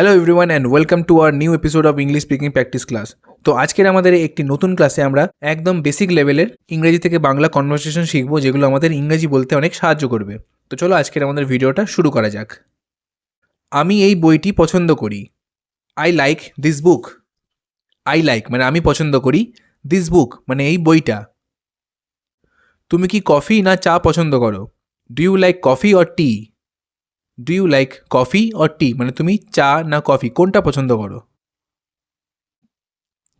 Hello everyone and welcome to our new episode of English speaking practice class তো আজকের আমাদের একটি নতুন ক্লাসে আমরা একদম বেসিক লেভেলের ইংরেজি থেকে বাংলা কনভারসেশন শিখব, যেগুলো আমাদের ইংরেজি বলতে অনেক সাহায্য করবে। তো চলো আজকের আমাদের ভিডিওটা শুরু করা যাক। আমি এই বইটি পছন্দ করি। I like this book I like মানে আমি পছন্দ করি দিস বুক মানে এই বইটা। তুমি কি কফি না চা পছন্দ করো? Do you like coffee or tea do you like coffee or tea মানে তুমি চা না কফি কোনটা পছন্দ করো?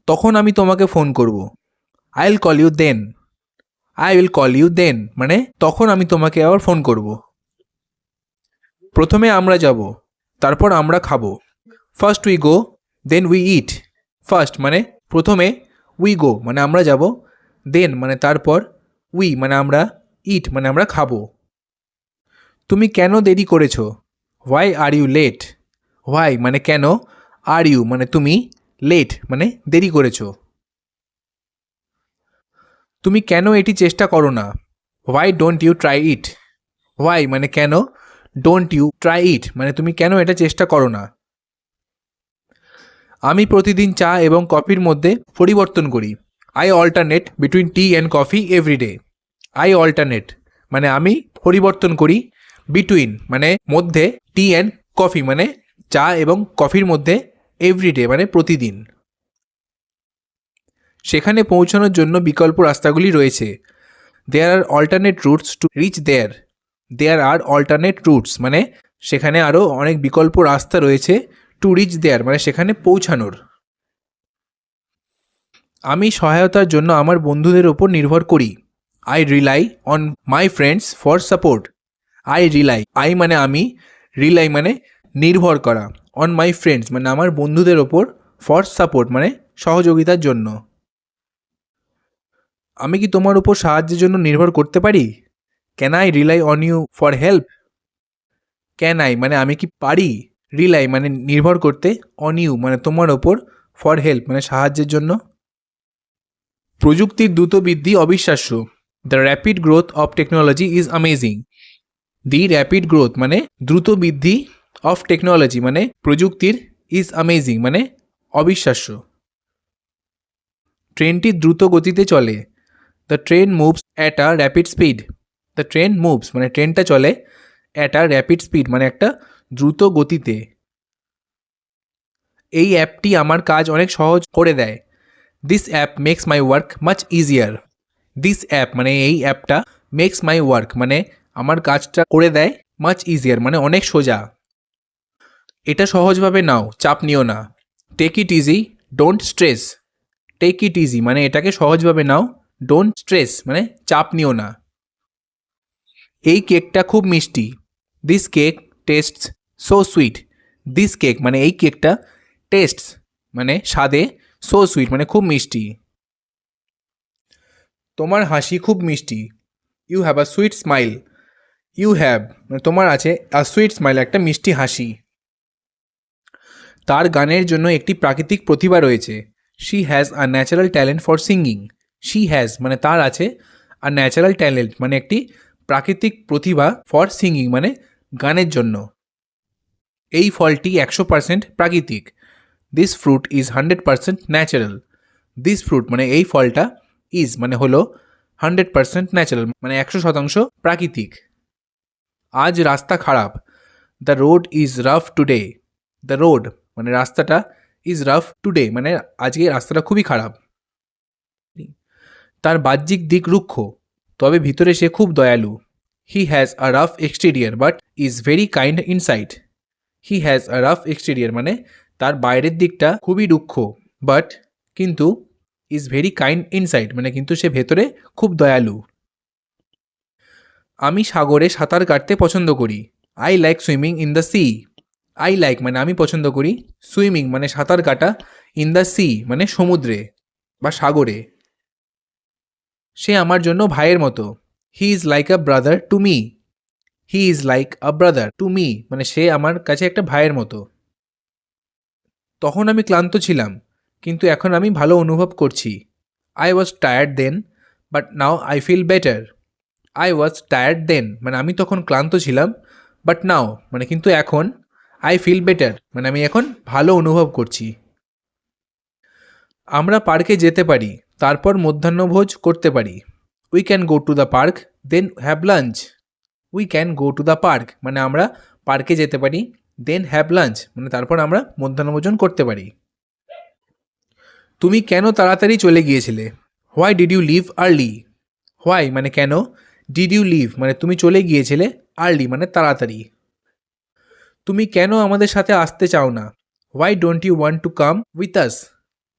তখন আমি তোমাকে ফোন করব। I will call you then I will call you then মানে তখন আমি তোমাকে আবার ফোন করব। প্রথমে আমরা যাব, তারপর আমরা খাব। First we go then we eat first মানে প্রথমে উই গো মানে আমরা যাব। দেন মানে তারপর উই মানে আমরা ইট মানে আমরা খাব। তুমি কেন দেরি করেছ? Why are you late why মানে কেন? আর ইউ মানে তুমি লেট মানে দেরি করেছ। তুমি কেন এটি চেষ্টা করো না? Why don't you try it why মানে কেন? ডোন্ট ইউ ট্রাই ইট মানে তুমি কেন এটা চেষ্টা করো না? আমি প্রতিদিন চা এবং কফির মধ্যে পরিবর্তন করি। I alternate between tea and coffee everyday I alternate মানে আমি পরিবর্তন করি বিটুইন মানে মধ্যে টি অ্যান্ড কফি মানে চা এবং কফির মধ্যে এভরিডে মানে প্রতিদিন। সেখানে পৌঁছানোর জন্য বিকল্প রাস্তাগুলি রয়েছে। There are alternate routes to reach there there are alternate routes মানে সেখানে আরও অনেক বিকল্প রাস্তা রয়েছে টু রিচ দেয়ার মানে সেখানে পৌঁছানোর। আমি সহায়তার জন্য আমার বন্ধুদের ওপর নির্ভর করি। I rely on my friends for support I rely I মানে আমি রিলাই মানে নির্ভর করা অন মাই ফ্রেন্ডস মানে আমার বন্ধুদের ওপর ফর সাপোর্ট মানে সহযোগিতার জন্য। আমি কি তোমার উপর সাহায্যের জন্য নির্ভর করতে পারি? Can I rely on you for help can I মানে আমি কি পারি? রিলাই মানে নির্ভর করতে অন ইউ মানে তোমার ওপর ফর হেল্প মানে সাহায্যের জন্য। প্রযুক্তির দ্রুত বৃদ্ধি অবিশ্বাস্য। The rapid growth of technology is amazing the rapid growth মানে দ্রুত বৃদ্ধি অফ টেকনোলজি মানে প্রযুক্তির ইজ অ্যামেজিং মানে অবিশ্বাস্য। ট্রেনটি দ্রুত গতিতে চলে। The train moves at a rapid speed the train moves মানে ট্রেনটা চলে অ্যাট আ র্যাপিড স্পিড মানে একটা দ্রুত গতিতে। এই অ্যাপটি আমার কাজ অনেক সহজ করে দেয়। This app makes my work much easier this app মানে এই অ্যাপটা মেক্স মাই ওয়ার্ক মানে আমার কাজটা করে দেয় মাচ ইজিয়ার মানে অনেক সোজা। এটা সহজভাবে নাও, চাপ নিও না। Take it easy don't stress take it easy মানে এটাকে সহজভাবে নাও ডোন্ট স্ট্রেস মানে চাপ নিও না। এই কেকটা খুব মিষ্টি। This cake tastes so sweet this cake মানে এই কেকটা টেস্টস মানে স্বাদে সো সুইট মানে খুব মিষ্টি। তোমার হাসি খুব মিষ্টি। You have a sweet smile you have মানে তোমার আছে আ সুইট স্মাইল একটা মিষ্টি হাসি। তার গানের জন্য একটি প্রাকৃতিক প্রতিভা রয়েছে। She has a natural talent for singing she has মানে তার আছে আ ন্যাচারাল ট্যালেন্ট মানে একটি প্রাকৃতিক প্রতিভা ফর সিঙ্গিং মানে গানের জন্য। এই ফলটি একশো পার্সেন্ট প্রাকৃতিক। This fruit is hundred percent natural this fruit মানে এই ফলটা ইজ মানে হলো হান্ড্রেড পার্সেন্ট ন্যাচারাল মানে একশো শতাংশ প্রাকৃতিক। আজ রাস্তা খারাপ। The road is rough today the road মানে রাস্তাটা ইজ রাফ টুডে মানে আজকে রাস্তাটা খুবই খারাপ। তার বাহ্যিক দিক রুক্ষ, তবে ভিতরে সে খুব দয়ালু। He has a rough exterior but is very kind inside he has a rough exterior মানে তার বাইরের দিকটা খুবই রুক্ষ বাট কিন্তু ইজ ভেরি কাইন্ড ইনসাইড মানে কিন্তু সে ভেতরে খুব দয়ালু। আমি সাগরে সাঁতার কাটতে পছন্দ করি। I like swimming in the sea I like মানে আমি পছন্দ করি। সুইমিং মানে সাঁতার কাটা ইন দ্য সি মানে সমুদ্রে বা সাগরে। সে আমার জন্য ভাইয়ের মতো। He is like a brother to me he is like a brother to me মানে সে আমার কাছে একটা ভাইয়ের মতো। তখন আমি ক্লান্ত ছিলাম, কিন্তু এখন আমি ভালো অনুভব করছি। I was tired then but now I feel better I was tired then মানে আমি তখন ক্লান্ত ছিলাম বাট নাও মানে কিন্তু এখন আই ফিল বেটার মানে আমি এখন ভালো অনুভব করছি। আমরা পার্কে যেতে পারি, তারপর মধ্যাহ্নভোজ করতে পারি। We can go to the park then have lunch we can go to the park মানে আমরা পার্কে যেতে পারি দেন হ্যাভ লাঞ্চ মানে তারপর আমরা মধ্যাহ্নভোজন করতে পারি। তুমি কেন তাড়াতাড়ি চলে গিয়েছিলে? Why did you leave early why মানে কেন ডিড ইউ লিভ মানে তুমি চলে গিয়েছিলে। আর্লি মানে তাড়াতাড়ি। তুমি কেন আমাদের সাথে আসতে চাও না? Why don't you want to come with us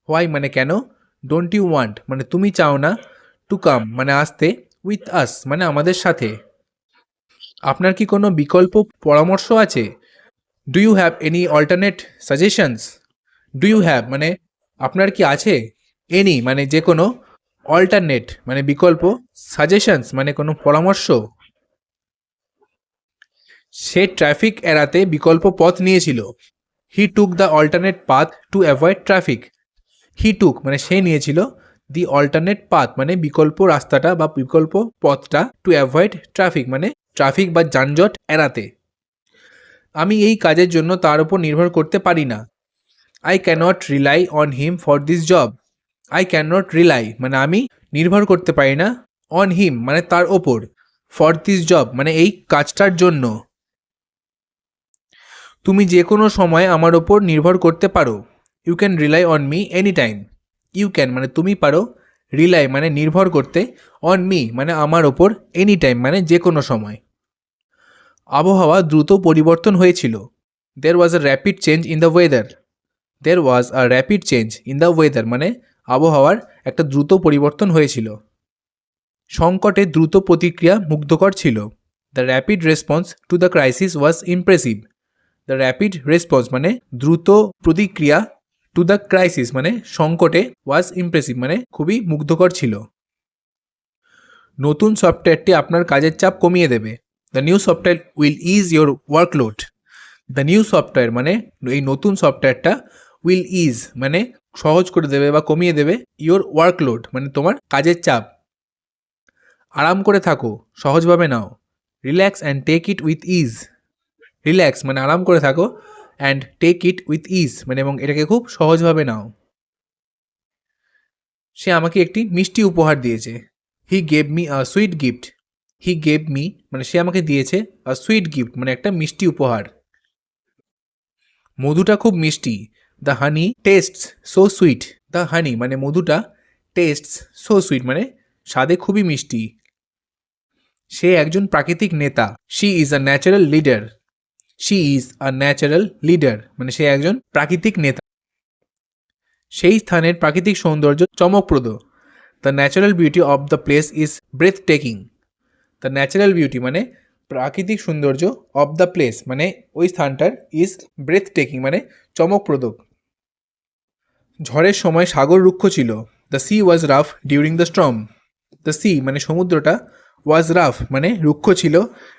why মানে কেন? ডোন্ট ইউ ওয়ান্ট মানে তুমি চাও না টু কাম মানে আসতে উইথ আস মানে আমাদের সাথে। আপনার কি কোনো বিকল্প পরামর্শ আছে? Do you have any alternate suggestions do you have মানে আপনার কি আছে? এনি মানে যে কোনো অল্টারনেট মানে বিকল্প সাজেশনস মানে কোনো পরামর্শ? সে ট্রাফিক এড়াতে বিকল্প পথ নিয়েছিল। He took the alternate path to avoid traffic he took মানে সে নিয়েছিল দি অল্টারনেট পাথ মানে বিকল্প রাস্তাটা বা বিকল্প পথটা টু অ্যাভয়েড ট্রাফিক মানে ট্রাফিক বা যানজট এড়াতে। আমি এই কাজের জন্য তার উপর নির্ভর করতে পারি না। I can't rely on him for this job I can not rely মানে আমি নির্ভর করতে পারি না অন হিম মানে তার ওপর ফর দিস জব মানে এই কাজটার জন্য। তুমি যে কোনো সময় আমার ওপর নির্ভর করতে পারো। You can rely on me any time you can মানে তুমি পারো রিলাই মানে নির্ভর করতে অন মি মানে আমার ওপর এনি টাইম মানে যে কোনো সময়। আবহাওয়া দ্রুত পরিবর্তন হয়েছিল। There was a rapid change in the weather there was a rapid change in the weather মানে আবহাওয়ার একটা দ্রুত পরিবর্তন হয়েছিল। সংকটে দ্রুত প্রতিক্রিয়া মুগ্ধকর ছিল। The rapid response to the crisis was impressive the rapid response মানে দ্রুত প্রতিক্রিয়া টু দ্য ক্রাইসিস মানে সংকটে ওয়াজ ইমপ্রেসিভ মানে খুবই মুগ্ধকর ছিল। নতুন সফটওয়্যারটি আপনার কাজের চাপ কমিয়ে দেবে। The new software will ease your workload the new software মানে এই নতুন সফটওয়্যারটা উইল ইজ মানে সহজ করে দেবে বা কমিয়ে দেবে ইয়োর ওয়ার্কলোড মানে তোমার কাজের চাপ। আরাম করে থাকো, সহজভাবে নাও। Relax and take it with ease relax মানে আরাম করে থাকো and take it with ease মানে এবং এটাকে খুব সহজভাবে নাও। সে আমাকে একটি মিষ্টি উপহার দিয়েছে। He gave me a sweet gift he gave me মানে সে আমাকে দিয়েছে আ সুইট গিফট মানে একটা মিষ্টি উপহার। মধুটা খুব মিষ্টি। The honey tastes so sweet the honey মানে মধুটা টেস্টস সো সুইট মানে স্বাদে খুবই মিষ্টি। সে একজন প্রাকৃতিক নেতা। She is a natural leader she is a natural leader মানে সে একজন প্রাকৃতিক নেতা। সেই স্থানের প্রাকৃতিক সৌন্দর্য চমকপ্রদ। The natural beauty of the place is breathtaking the natural beauty মানে প্রাকৃতিক সৌন্দর্য অফ দ্য প্লেস মানে ওই স্থানটার ইজ ব্রেথ টেকিং মানে চমকপ্রদ। ঝড়ের সময় সাগর রুক্ষ ছিল। The sea was rough during the storm the sea মানে সমুদ্রটা ওয়াজ রাফ মানে রুক্ষ ছিল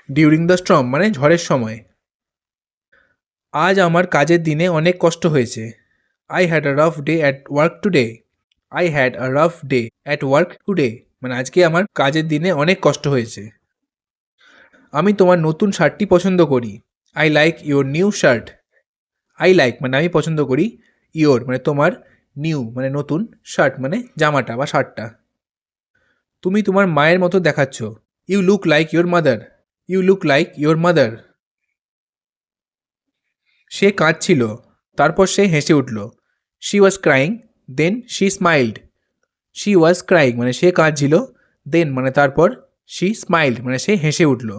ডিউরিং দ্য স্ট্রম মানে ঝড়ের সময়। আজ আমার কাজের দিনে অনেক কষ্ট হয়েছে। I had a rough day at work today I had a rough day at work today মানে আজকে আমার কাজের দিনে অনেক কষ্ট হয়েছে। আমি তোমার নতুন শার্টটি পছন্দ করি। I like your new shirt I like মানে আমি পছন্দ করি ইওর মানে তোমার নিউ মানে নতুন শার্ট মানে জামাটা বা শার্টটা তুমি তোমার মায়ের মতো দেখাচ্ছ। You look like your mother you look like your mother সে কাঁদছিল। তারপর সে হেসে উঠল। She was crying then she smiled she was crying মানে সে কাঁদছিল দেন মানে তারপর শি স্মাইল্ড মানে সে হেসে উঠল।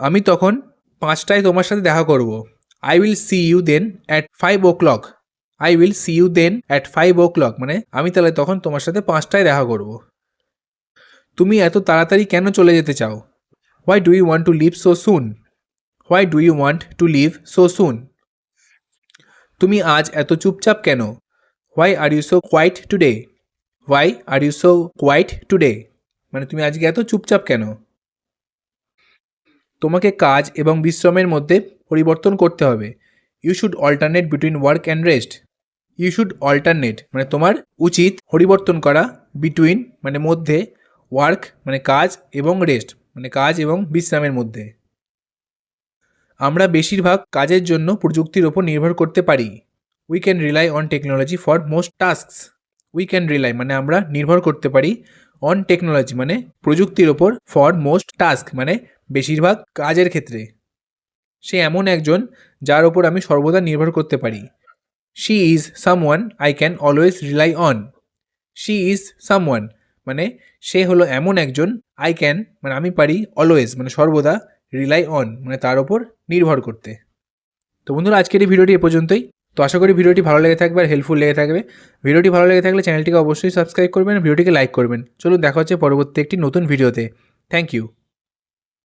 আমি তখন পাঁচটায় তোমার সাথে দেখা করব। I will see you then at five o'clock I will see you then at five o'clock মানে আমি তাহলে তখন তোমার সাথে পাঁচটায় দেখা করব। তুমি এত তাড়াতাড়ি কেন চলে যেতে চাও? Why do you want to leave so soon why do you want to leave so soon তুমি আজ এত চুপচাপ কেন? Why are you so quiet today why are you so quiet today মানে তুমি আজকে এত চুপচাপ কেন? তোমাকে কাজ এবং বিশ্রামের মধ্যে পরিবর্তন করতে হবে। You should alternate between work and rest you should alternate মানে তোমার উচিত পরিবর্তন করা বিটুইন মানে মধ্যে ওয়ার্ক মানে কাজ এবং রেস্ট মানে কাজ এবং বিশ্রামের মধ্যে। আমরা বেশিরভাগ কাজের জন্য প্রযুক্তির ওপর নির্ভর করতে পারি। We can rely on technology for most tasks we can rely মানে আমরা নির্ভর করতে পারি অন টেকনোলজি মানে প্রযুক্তির ওপর ফর মোস্ট টাস্ক মানে বেশিরভাগ কাজের ক্ষেত্রে। সে এমন একজন যার ওপর আমি সর্বদা নির্ভর করতে পারি। She is someone I can always rely on she is someone মানে সে হলো এমন একজন আই ক্যান মানে আমি পারি অলওয়েজ মানে সর্বদা রিলাই অন মানে তার ওপর নির্ভর করতে। তো বন্ধুরা, আজকের এই ভিডিওটি এ পর্যন্তই। তো আশা করি ভিডিওটি ভালো লেগে থাকবে আর হেল্পফুল লেগে থাকবে। ভিডিওটি ভালো লেগে থাকলে চ্যানেলটিকে অবশ্যই সাবস্ক্রাইব করবেন, ভিডিওটিকে লাইক করবেন। চলুন দেখা হচ্ছে পরবর্তী একটি নতুন ভিডিওতে। Thank you